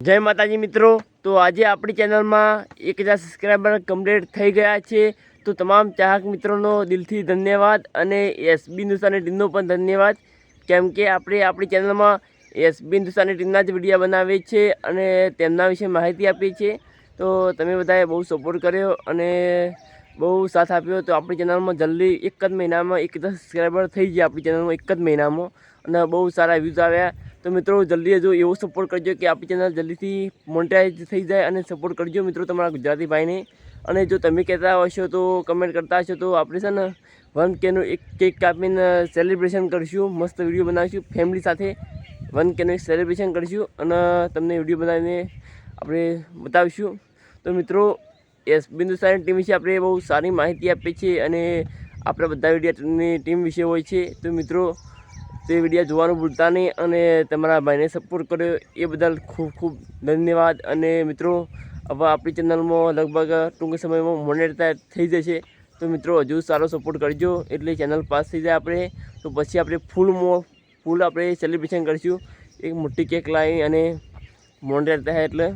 જય માતાજી મિત્રો. તો આજે આપણી ચેનલમાં એક હજાર સબસ્ક્રાઈબર કમ્પ્લીટ થઈ ગયા છે. તો તમામ ચાહક મિત્રોનો દિલથી ધન્યવાદ અને એસબી હિન્દુસ્તાની ટીમનો પણ ધન્યવાદ. કેમ કે આપણે આપણી ચેનલમાં એસબી હિન્દુસ્તાની ટીમના જ વીડિયો બનાવીએ છીએ અને તેમના વિશે માહિતી આપીએ છીએ. તો તમે બધાએ બહુ સપોર્ટ કર્યો અને બહુ સાથ આપ્યો. તો આપણી ચેનલમાં જલ્દી એક જ મહિનામાં એક હજાર સબસ્ક્રાઈબર થઈ ગયા આપણી ચેનલમાં એક જ મહિનામાં. અને બહુ સારા વ્યૂઝ આવ્યા. તો મિત્રો જલ્દી હજુ એવો સપોર્ટ કરજો કે આપણી ચેનલ જલ્દીથી મોનેટાઈઝ થઈ જાય અને સપોર્ટ કરજો મિત્રો તમારા ગુજરાતી ભાઈને. અને જો તમે કહેતા હશો તો કમેન્ટ કરતા હશો તો આપણે છે ને વન કેનું એક કેક કાપીને સેલિબ્રેશન કરીશું, મસ્ત વીડિયો બનાવીશું ફેમિલી સાથે વન કેનું એક સેલિબ્રેશન કરીશું અને તમને વીડિયો બનાવીને આપણે બતાવીશું. તો મિત્રો એસ બિંદુસાની ટીમ વિશે આપણે બહુ સારી માહિતી આપીએ છીએ અને આપણા બધા વિડીયોની ટીમ વિશે હોય છે. તો મિત્રો તે વીડિયો જોવાનું ભૂલતા નહીં અને તમારા ભાઈને સપોર્ટ કર્યો. એ બદલ ખૂબ ખૂબ ધન્યવાદ. અને મિત્રો, હવે આપણી ચેનલમાં લગભગ ટૂંક સમયમાં મોનેટાઈઝ થઈ જશે. તો મિત્રો, હજુ સારો સપોર્ટ કરજો. એટલે ચેનલ પાસ થઈ જાય આપણે. તો પછી આપણે ફૂલ મો ફૂલ આપણે સેલિબ્રેશન કરીશું. એક મોટી કેક લાવી અને મોનેટાઈઝ થાય એટલે.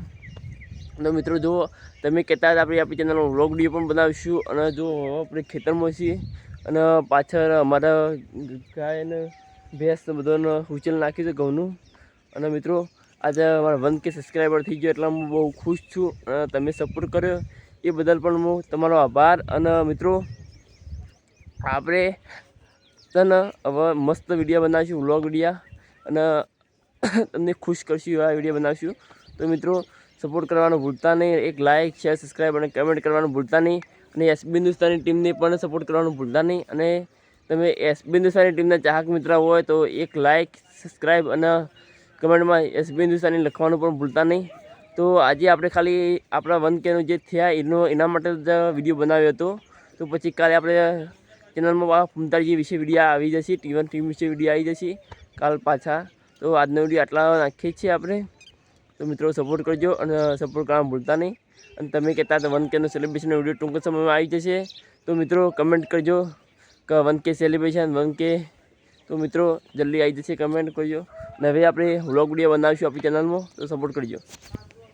તો મિત્રો, જો તમે કહેતા હતા આપણે આપણી ચેનલનો વ્લોગ વીડિયો પણ બનાવીશું. અને જો આપણે ખેતરમાં છીએ અને પાછળ અમારા ગાય અને ભેંસ બધાનો ઉચેલ નાખ્યું છે ઘઉંનું. અને મિત્રો, આજે મારા વન કે સબસ્ક્રાઈબર થઈ ગયો એટલે હું બહુ ખુશ છું અને તમે સપોર્ટ કર્યો. એ બદલ પણ હું તમારો આભાર. અને મિત્રો, આપણે તને હવે મસ્ત વીડિયો બનાવીશું વ્લોગ વિડીયા અને તમને ખુશ કરશું એવા વીડિયો બનાવીશું. તો મિત્રો સપોર્ટ કરવાનું ભૂલતા નહીં. એક લાઇક શેર સબસ્ક્રાઈબ અને કમેન્ટ કરવાનું ભૂલતા નહીં. અને એસબી હિન્દુસ્તાની ટીમને પણ સપોર્ટ કરવાનું ભૂલતા નહીં. અને તમે એસબી હિન્દુસ્તાની ટીમના ચાહક મિત્ર હોય તો એક લાઇક સબસ્ક્રાઈબ અને કમેન્ટમાં એસબી હિન્દુસ્તાની લખવાનું પણ ભૂલતા નહીં. તો આજે આપણે ખાલી આપણા વન કેનું જે થયા એનો એના માટે જ વીડિયો બનાવ્યો હતો. તો પછી કાલે આપણે ચેનલમાં ફૂમતાજી વિશે વીડિયો આવી જશે, ટી વન ટીમ વિશે વીડિયો આવી જશે કાલ પાછા. તો આજનો વીડિયો આટલા નાખીએ છીએ આપણે. તો મિત્રો સપોર્ટ કરજો અને સપોર્ટ કરવાનું ભૂલતા નહીં. અને તમે કહેતા હતા વન કેનો સેલિબ્રેશનનો વીડિયો ટૂંક સમયમાં આવી જશે. તો મિત્રો કમેન્ટ કરજો. વન કે સેલિબ્રેશન વન કે. તો મિત્રો, જલ્દી આવી જશે કમેન્ટ કરજો. ને હવે આપણે વ્લોગ વીડિયો બનાવીશું આપણી ચેનલમાં તો સપોર્ટ કરજો.